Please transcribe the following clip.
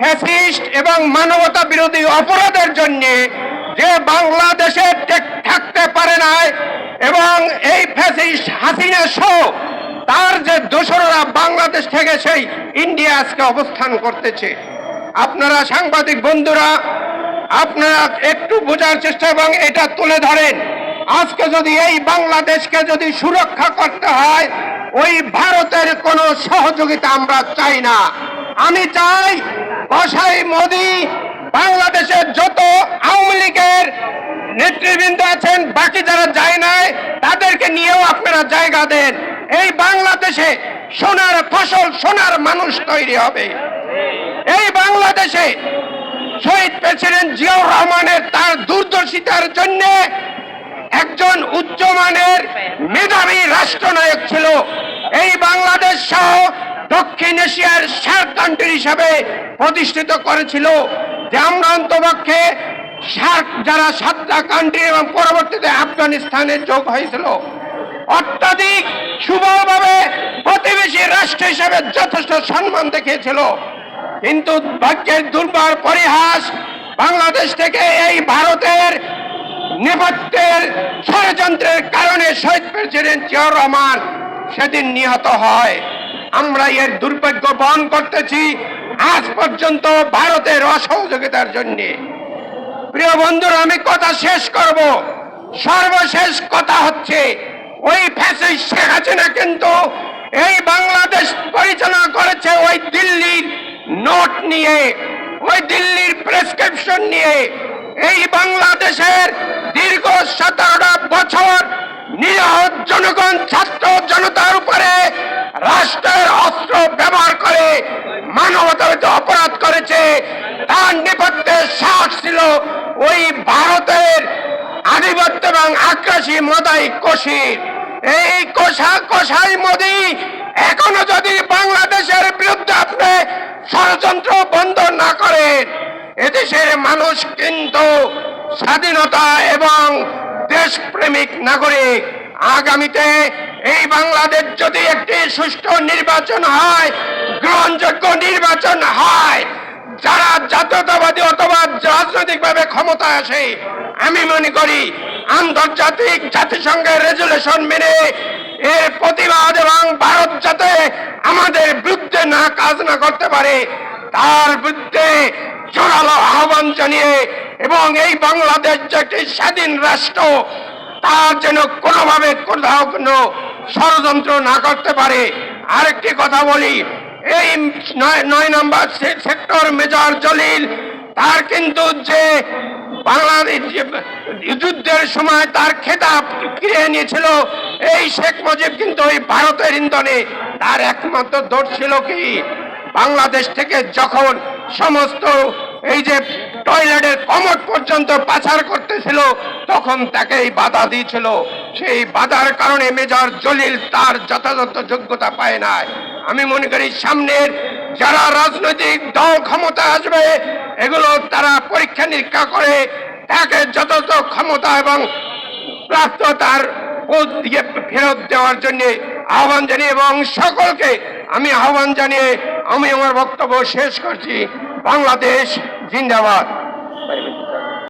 Fascist এবং মানবতা বিরোধী অপরাধের জন্য যে বাংলাদেশে থাকতে পারে নাই এবং এই ফ্যাসিস্ট হাসিনা শো তার যে দোসররা বাংলাদেশ থেকে সেই ইন্ডিয়া আজকে অবস্থান করতেছে। আপনারা সাংবাদিক বন্ধুরা, আপনারা একটু বোঝার চেষ্টা এবং এটা তুলে ধরেন। আজকে যদি এই বাংলাদেশকে যদি সুরক্ষা করতে হয়, ওই ভারতের কোনো সহযোগিতা আমরা চাই না। আমি চাই কসাই মোদি বাংলাদেশের যত আওয়ামী লীগের নেতৃবৃন্দ আছেন, বাকি যারা যায় নাই, তাদেরকে নিয়েও আপনারা জায়গা দেন। এই বাংলাদেশে সোনার ফসল, সোনার মানুষ তৈরি হবে। এই বাংলাদেশে শহীদ প্রেসিডেন্ট জিয়াউর রহমানের তার দূরদর্শিতার জন্য একজন উচ্চমানের মেধাবী রাষ্ট্রনায়ক ছিল। এই বাংলাদেশ দক্ষিণ এশিয়ার সার্ক কান্ট্রি হিসাবে প্রতিষ্ঠিত করেছিল যে আমরা অন্তপক্ষে সার্ক যারা সাতটা কান্ট্রি এবং পরবর্তীতে আফগানিস্তানে যোগ হয়েছিল। অত্যাধিক সুবলভাবে প্রতিবেশী রাষ্ট্র হিসেবে যথেষ্ট সম্মান দেখিয়েছিল। কিন্তু ভাগ্যের দুর্বার পরিহাস বাংলাদেশ থেকে এই ভারতের নেপথ্যের ষড়যন্ত্রের কারণে শহীদ প্রেসিডেন্ট জিয়াউর রহমান সেদিন নিহত হয়। আমরা এর দুর্ভাগ্য বহন করতেছি আজ পর্যন্ত ভারতের অসহযোগিতার জন্য। প্রিয় বন্ধুরা, আমি কথা শেষ করব। সর্বশেষ কথা হচ্ছে, ওই ফ্যাসিস্ট শেখ হাসিনা কিন্তু এই বাংলাদেশ পরিচালনা করেছে ওই দিল্লির নোট নিয়ে, ওই দিল্লির প্রেসক্রিপশন নিয়ে। এই বাংলাদেশের দীর্ঘ সতেরোটা বছর নিরহ জনগণ তার নেপথ্যে সাহস ছিল ওই ভারতের আধিপত্য এবং আগ্রাসী মদাই কষির এই কোষা কোষাই মোদি, এখনও যদি বাংলাদেশের বিরুদ্ধে আপনি ষড়যন্ত্র বন্ধ না করেন, এদেশের মানুষ কিন্তু স্বাধীনতা এবং দেশপ্রেমিক নাগরিক। আগামীতে এই বাংলাদেশ যদি একটি সুষ্ঠু নির্বাচন হয়, গ্রহণযোগ্য নির্বাচন হয় ক্ষমতা আসে আমি মনে করি আন্তর্জাতিক জাতিসংঘের রেজুলেশন মেনে এর প্রতিবাদ এবং ভারত যাতে আমাদের বিরুদ্ধে না কাজ না করতে পারে, তার বিরুদ্ধে জোরালো আহ্বান জানিয়ে এবং এই বাংলাদেশ যে একটি স্বাধীন রাষ্ট্র, তার যেন কোনোভাবে কোথাও কোনো ষড়যন্ত্র না করতে পারে। আরেকটি কথা বলি, এই নয় নম্বর সেক্টর মেজর জলিল, তার কিন্তু যে বাংলাদেশ যুদ্ধের সময় তার খেতাব কিনে নিয়েছিল এই শেখ মুজিব কিন্তু ওই ভারতের ইন্ধনে তার একমাত্র দোষ ছিল কি? বাংলাদেশ থেকে যখন সমস্ত এই যে টয়লেটের কমট পর্যন্ত পাচার করতেছিল, তখন তাকেই বাধা দিয়েছিল। সেই বাধার কারণে মেজর জলিল তার যথাযথ যোগ্যতা পায় নাই। আমি মনে করি সামনের যারা রাজনৈতিক দল ক্ষমতা আসবে, এগুলো তারা পরীক্ষা নিরীক্ষা করে তাকে যথাযথ ক্ষমতা এবং প্রাপ্ত তার দিয়ে ফেরত দেওয়ার জন্য আহ্বান জানিয়ে এবং সকলকে আমি আহ্বান জানিয়ে আমি আমার বক্তব্য শেষ করছি। বাংলাদেশ জিন্দাবাদ।